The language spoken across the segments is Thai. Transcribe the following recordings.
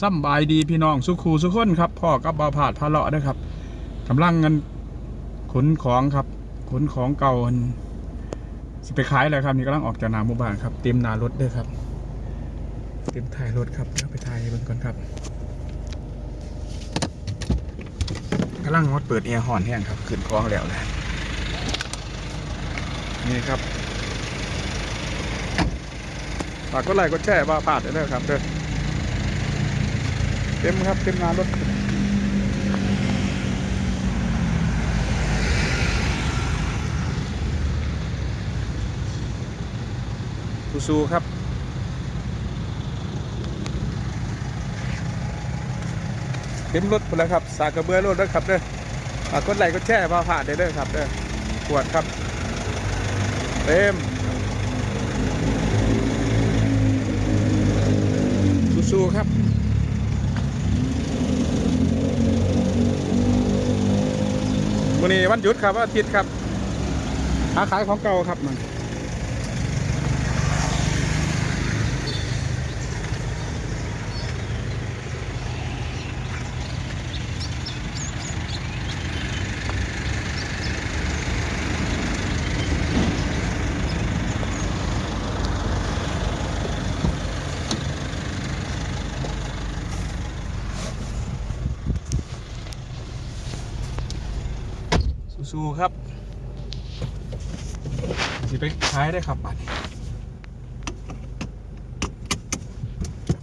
ซ้ำบายดีพี่น้องสุขูสุขคนครับพ่อกับบาวผาดพาเลาะด้ครับกำลังเงินขนของครับขนของเก่าอันสิไปขายเลยครับนี่กำลังออกจากนาหมู่บ้านครับเต็มนารถด้วยครับ เต็มท้ายรถครับเดี๋ยวไปถ่ายให้เบิ่งก่อนครับกำลังงดเปิดแอร์หอนแห้งครับขึ้นคล้องแล้วแหละนี่ครับฝากกดไลค์กดแชร์ว่าพลาดได้เลยครับเด้อ เต็มครับ เต็มหนารถสู้ๆครับเต็มรถหมดแล้วครับ สากระเบือรถแล้วครับเด้อากกดไลกดแชร์ว่าผ่านได้เด้อครับเด้อขวดครับ เต็ม สู้ๆครับ วันนี้วันหยุดครับวันอาทิตย์ครับหาขายของเก่าครับมัน สู้ๆครับสิไปขายได้ครับบัตร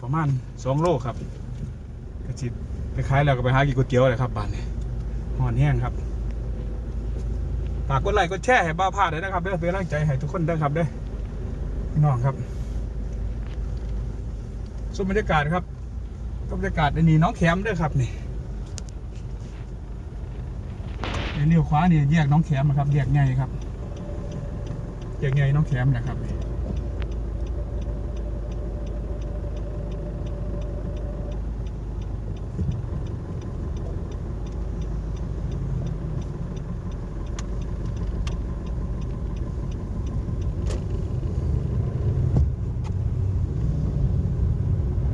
ประมาณสองโลครับกระจิบไปขายแล้วก็ไปหากินก๋วยเตี๋ยวเลยครับบัตรนี่หอนแห้งครับฝากกดไลค์กดแชร์ให้บ้าพลาดเลยนะครับเด้อเป็นกำลังใจให้ทุกคนด้อครับเด้อพี่น้องครับชมบรรยากาศครับบรรยากาศในนี่น้องแคมด้อครับนี่ เดี๋ยวเลี้ยวขวาเนี่ยแยกน้องแขมนะครับแยกไงครับแยกไงน้องแขมนะครับ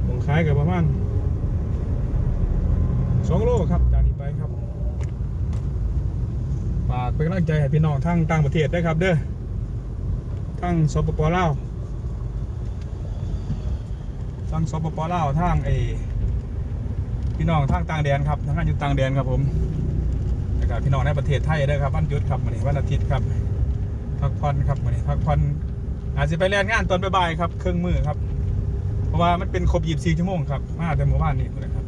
ผมขายกับประมาณสองโลครับจากนี้ไปครับ ฝากเป็นกำลังใจให้พี่น้องทั้งต่างประเทศด้วยครับเด้อทั้งสปปลาวทั้งสปปลาวทั้งเอพี่น้องทั้งต่างแดนครับทั้งอยู่ต่างแดนครับผมแล้วก็พี่น้องในประเทศไทยด้วยครับวันหยุดครับวันนี้วันอาทิตย์ครับพักผ่อนครับวันนี้พักผ่อนอาจจะไปแล่นงานตอนบ่ายๆครับเครื่องมือครับ เพราะว่ามันเป็นครบ24ชั่วโมงครับมาแต่เมื่อวานนี้เลยครับ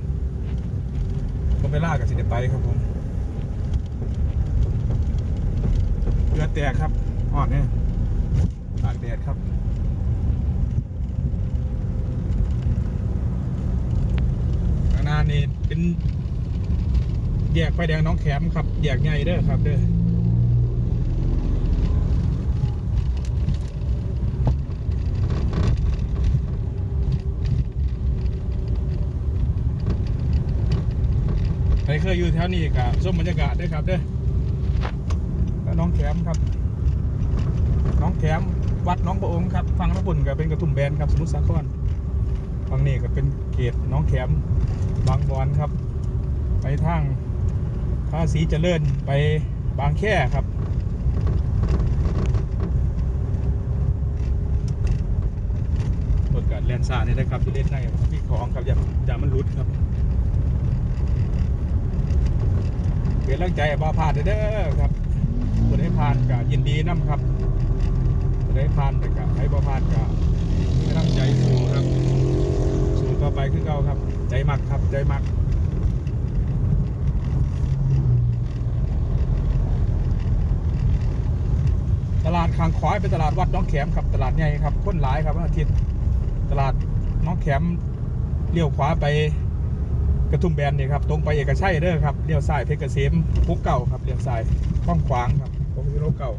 ผมไปล่ากับสิเดไปครับผม เกลือแตกครับอ่อนเนี่ยตากแดดครับข้างหน้านี่เป็นแยกไฟแดงน้องแขมครับแยกใหญ่เด้อครับเด้อใครเคยอยู่แถวนี้กับส้มบรรยากาศด้วยครับเด้อ น้องแขมครับ น้องแขมวัดน้องประองค์ครับฟังน้ำปุ่นก็เป็นกระทุ่มแบนครับสมุทรสาครฟังนี่ก็เป็นเขตน้องแขมบางบอนครับ ไปทางภาษีเจริญไปบางแค่ครับรถกัดแลนซ่านี่นะครับที่เล่นในพี่ของครับอย่าอย่ามันหลุดครับเป็นแรงใจบ้าพลาดเด้อครับ คนให้ผ่านก็ยินดีน้ำครับคนให้ผ่านแต่ก็ให้บ้าพลาดก็มีกำลังใจสู้ครับ สู้ต่อไปคือเก่าครับ ใจมักครับใจมักตลาดคางขวายเป็นตลาดวัดน้องแขมครับตลาดใหญ่ครับคนหลายครับวันอาทิตย์ตลาดน้องแขมเลี้ยวขวาไปกระทุ่มแบนนี่ครับตรงไปเอกชัยเด้อครับเลี้ยวซ้ายเพชรเกษมพุกเก่าครับเลี้ยวซ้ายข้องขวางครับ โคโลเก่า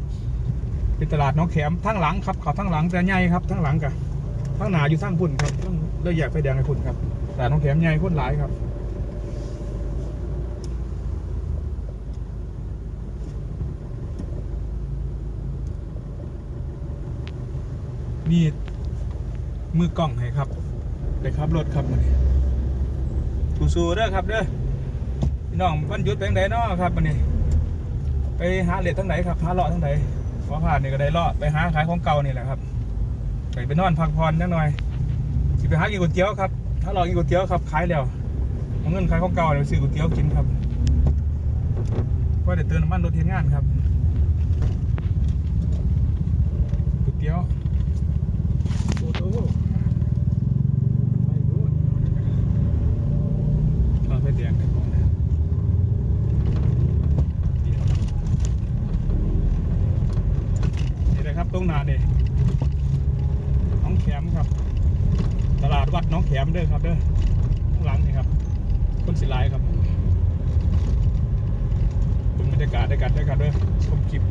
เป็นตลาดน้องแขมทั้งหลังครับเขาทั้งหลังแต่ใหญ่ครับทั้งหลังกับทั้งหนาอยู่ทั้งพุ่นครับต้งเลือกแยกไฟแดงให้พุ่นครับตลาดน้องแขมใหญ่คนหลายครับมีมือกล้องให้ครับไปขับรถครับมันสู้ๆเด้อครับเด้อพี่น้องวันหยุดเป็นไงเนาะครับวันนี้ ไปหาเลททั้งไหนครับหาเลาะทั้งไหนขอผ่านนี่ก็ได้เลาะไปหาขายของเก่านี่แหละครับไปไปนอนพักผ่อนนิดหน่อยสิไปหากินก๋วยเตี๋ยวครับ ถ้าเลาะกินก๋วยเตี๋ยวครับขายแล้วเอาเงินขายของเก่าเดี๋ยวซื้อก๋วยเตี๋ยวกินครับว่าเดี๋ยวเติมน้ำมันรถเทียนงานครับก๋วยเตี๋ยวโอ้โหไม่รู้ข้าวไฟแดงกันของนะ นี่เลยครับตร งนาเนี่ยน้องแขมครับ ตลาดวัดน้องแขมเด้อครับเด้อข้างหลังนี่ครับคนสิลายครับเป็นบรรยากาศด้วยกันด้วยกันเด้อชมคลิป